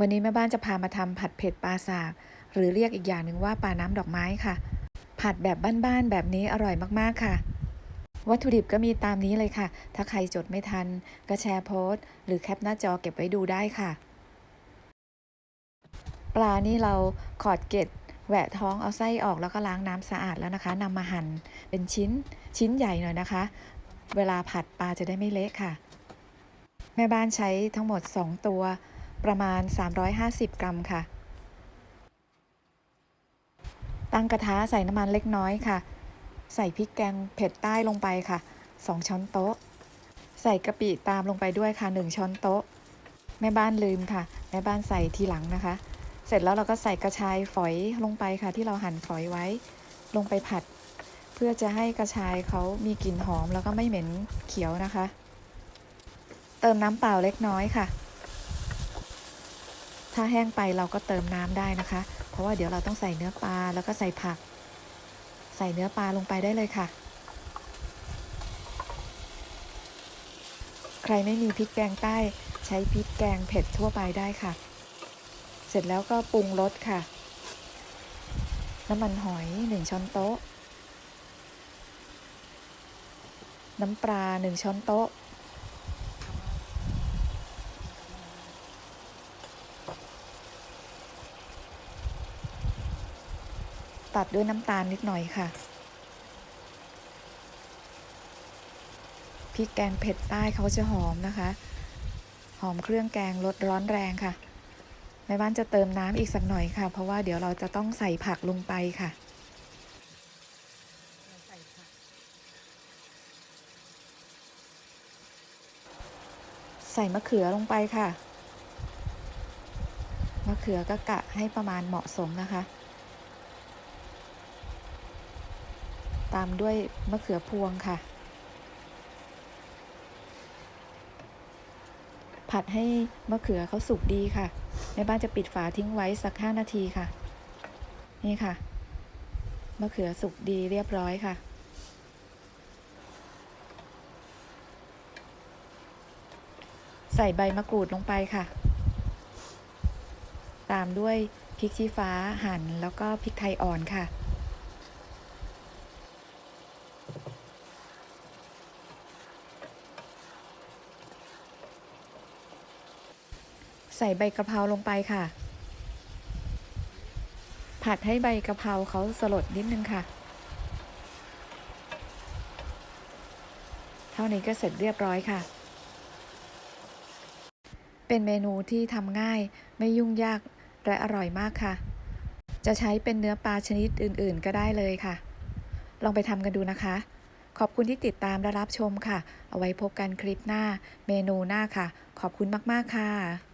วันนี้แม่บ้านจะพามาทำผัดเผ็ดปลาสาก หรือเรียกอีกอย่างหนึ่งว่าปลาน้ำดอกไม้ค่ะ ผัดแบบบ้านๆแบบนี้อร่อยมากๆค่ะ วัตถุดิบก็มีตามนี้เลยค่ะ ถ้าใครจดไม่ทัน ก็แชร์โพสต์ หรือแคปหน้าจอเก็บไว้ดูได้ค่ะ ปลานี่เราขอดเกล็ดแหวะท้องเอาไส้ออกแล้วก็ล้างน้ำสะอาดแล้วนะคะนำมาหั่นเป็นชิ้นชิ้นใหญ่หน่อยนะคะ เวลาผัดปลาจะได้ไม่เละค่ะ แม่บ้านใช้ทั้งหมด 2 ตัว ประมาณ 350 กรัมค่ะ ตั้งกระทะใส่น้ำมันเล็กน้อยค่ะ ใส่พริกแกงเผ็ดใต้ลงไปค่ะ 2 ช้อนโต๊ะ ใส่กะปิตามลงไปด้วยค่ะ 1 ช้อนโต๊ะ แม่บ้านลืมค่ะ แม่บ้านใส่ทีหลังนะคะ เสร็จแล้วเราก็ใส่กระชายฝอยลงไปค่ะ ที่เราหั่นฝอยไว้ ลงไปผัด เพื่อจะให้กระชายเขามีกลิ่นหอมแล้วก็ไม่เหม็นเขียวนะคะ เติมน้ำเปล่าเล็กน้อยค่ะ ถ้าแห้งไปเราก็เติมน้ำได้นะคะ เพราะว่าเดี๋ยวเราต้องใส่เนื้อปลาแล้วก็ใส่ผัก ใส่เนื้อปลาลงไปได้เลยค่ะ ใครไม่มีพริกแกงใต้ ใช้พริกแกงเผ็ดทั่วไปได้ค่ะ เสร็จแล้วก็ปรุงรสค่ะ น้ำมันหอย 1 ช้อนโต๊ะ น้ำปลา 1 ช้อนโต๊ะ ตัดด้วยน้ำตาลนิดหน่อยค่ะ พริกแกงเผ็ดใต้เขาจะหอมนะคะ หอมเครื่องแกงรสร้อนแรงค่ะแม่บ้านจะเติมน้ำอีกสักหน่อยค่ะ เพราะว่าเดี๋ยวเราจะต้องใส่ผักลงไปค่ะใส่มะเขือลงไปค่ะ มะเขือก็กะให้ประมาณเหมาะสมนะคะ ตามด้วยมะเขือพวงค่ะ ผัดให้มะเขือเขาสุกดีค่ะแม่บ้านจะปิดฝาทิ้งไว้สัก 5 นาทีค่ะ นี่ค่ะ มะเขือสุกดีเรียบร้อยค่ะ ใส่ใบมะกรูดลงไปค่ะ ตามด้วยพริกชี้ฟ้าหั่นแล้วก็พริกไทยอ่อนค่ะ ใส่ใบกะเพราลงไปค่ะ ผัดให้ใบกะเพราเขาสลดนิดนึงค่ะ เท่านี้ก็เสร็จเรียบร้อยค่ะ เป็นเมนูที่ทำง่ายไม่ยุ่งยากและอร่อยมากค่ะ จะใช้เป็นเนื้อปลาชนิดอื่นๆ ก็ได้เลยค่ะ ลองไปทำกันดูนะคะ ขอบคุณที่ติดตามและรับชมค่ะ เอาไว้พบกันคลิปหน้า เมนูหน้าค่ะ ขอบคุณมากๆค่ะ